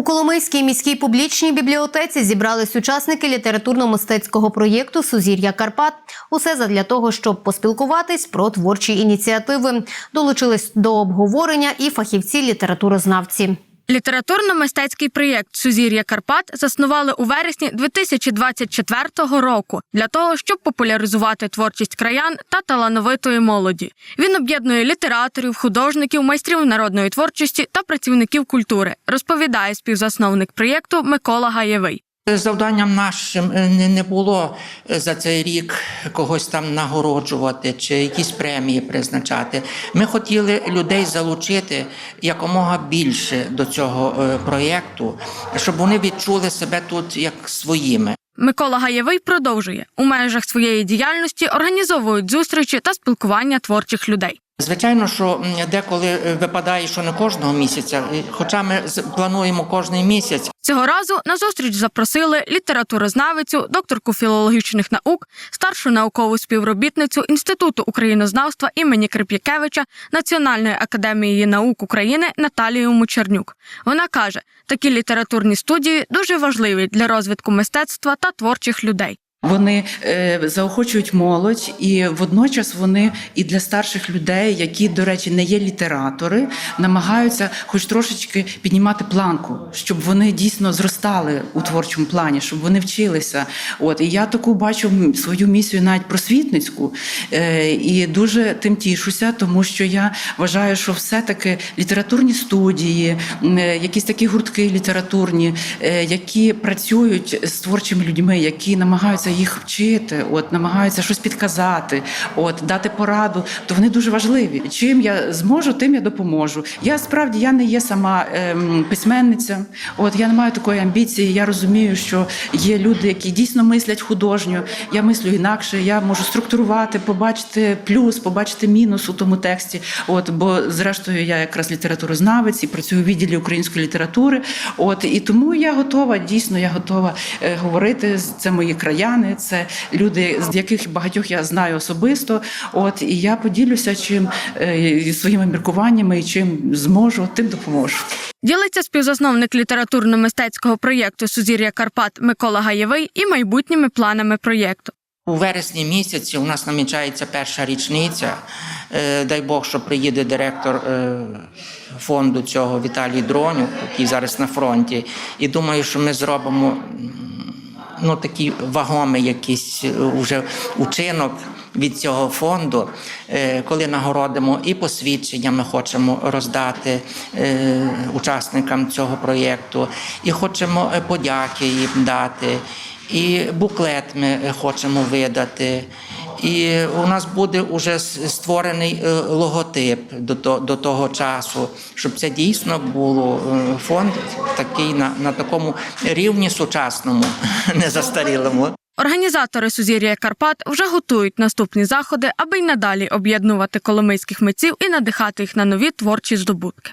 У Коломийській міській публічній бібліотеці зібрались учасники літературно-мистецького проєкту Сузір'я Карпат. Усе задля того, щоб поспілкуватись про творчі ініціативи. Долучились до обговорення і фахівці літературознавці. Літературно-мистецький проєкт Сузір'я Карпат заснували у вересні 2024 року для того, щоб популяризувати творчість краян та талановитої молоді. Він об'єднує літераторів, художників, майстрів народної творчості та працівників культури, розповідає співзасновник проєкту Микола Гаєвий. Завданням нашим е, не було е, за цей рік когось там нагороджувати чи якісь премії призначати. Ми хотіли людей залучити якомога більше до цього е, проєкту, щоб вони відчули себе тут як своїми. Микола Гаєвий продовжує у межах своєї діяльності організовують зустрічі та спілкування творчих людей. Звичайно, що деколи е, випадає, що не кожного місяця, е, хоча ми плануємо кожний місяць. Цього разу на зустріч запросили літературознавицю, докторку філологічних наук, старшу наукову співробітницю Інституту українознавства імені Крип'якевича Національної академії наук України Наталію Мучернюк. Вона каже, такі літературні студії дуже важливі для розвитку мистецтва та творчих людей. Вони е, заохочують молодь, і водночас вони і для старших людей, які, до речі, не є літератори, намагаються хоч трошечки піднімати планку, щоб вони дійсно зростали у творчому плані, щоб вони вчилися. От і я таку бачу свою місію навіть просвітницьку, е, і дуже тим тішуся, тому що я вважаю, що все-таки літературні студії, е, якісь такі гуртки літературні, які працюють з творчими людьми, які намагаються їх вчити, от намагаються щось підказати, от дати пораду, то вони дуже важливі. Чим я зможу, тим я допоможу. Я справді я не є сама ем, письменниця. От я не маю такої амбіції. Я розумію, що є люди, які дійсно мислять художньо. Я мислю інакше. Я можу структурувати, побачити плюс, побачити мінус у тому тексті. От бо зрештою я якраз літературознавець і працюю у відділі української літератури. От і тому я готова, дійсно, я готова е, говорити. Це мої краяни, це люди, з яких багатьох я знаю особисто. От і я поділюся чим е, своїми міркуваннями і чим зможу, тим допоможу. Ділиться співзасновник літературно-мистецького проєкту Сузір'я Карпат Микола Гаєвий і майбутніми планами проєкту. У вересні місяці у нас намічається перша річниця. Е, Дай Бог, що приїде директор е, фонду цього Віталій Дронюк, який зараз на фронті. І думаю, що ми зробимо ну, такий вагомий якийсь вже уже учинок від цього фонду, е, коли нагородимо і посвідчення ми хочемо роздати е, учасникам цього проєкту, і хочемо е, подяки їм дати. І буклет ми е, хочемо видати. І у нас буде вже створений е, логотип до, до того часу, щоб це дійсно було е, фонд такий на, на такому рівні сучасному, не застарілому. Організатори Сузір'я Карпат вже готують наступні заходи, аби й надалі об'єднувати коломийських митців і надихати їх на нові творчі здобутки.